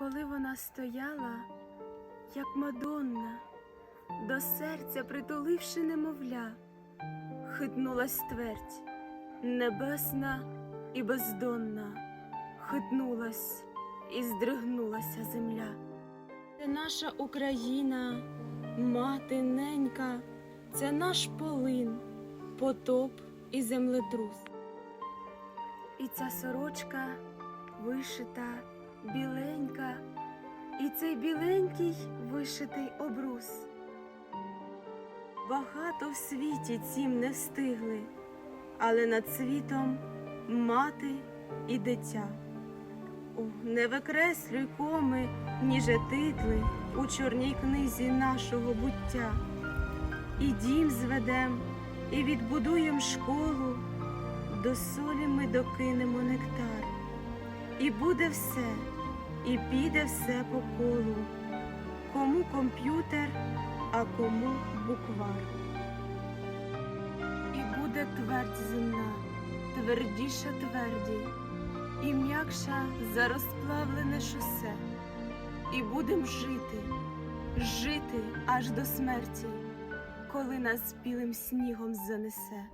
коли вона стояла, як Мадонна, до серця притуливши немовля, хитнулась твердь, небесна і бездонна, хитнулась і здригнулася земля. Це наша Україна, мати ненька, це наш полин, потоп і землетрус. І ця сорочка вишита, біленька, і цей біленький вишитий обрус. Багато в світі цім не встигли, але над світом мати і дитя. О, не викреслюй коми, ніже титли у чорній книзі нашого буття. І дім зведем, і відбудуєм школу, до солі ми докинемо нектар. І буде все, і піде все по колу. Кому комп'ютер, а кому буквар. І буде твердь земна, твердіша тверді, і м'якша за розплавлене шосе. І будем жити, жити аж до смерті, коли нас білим снігом занесе.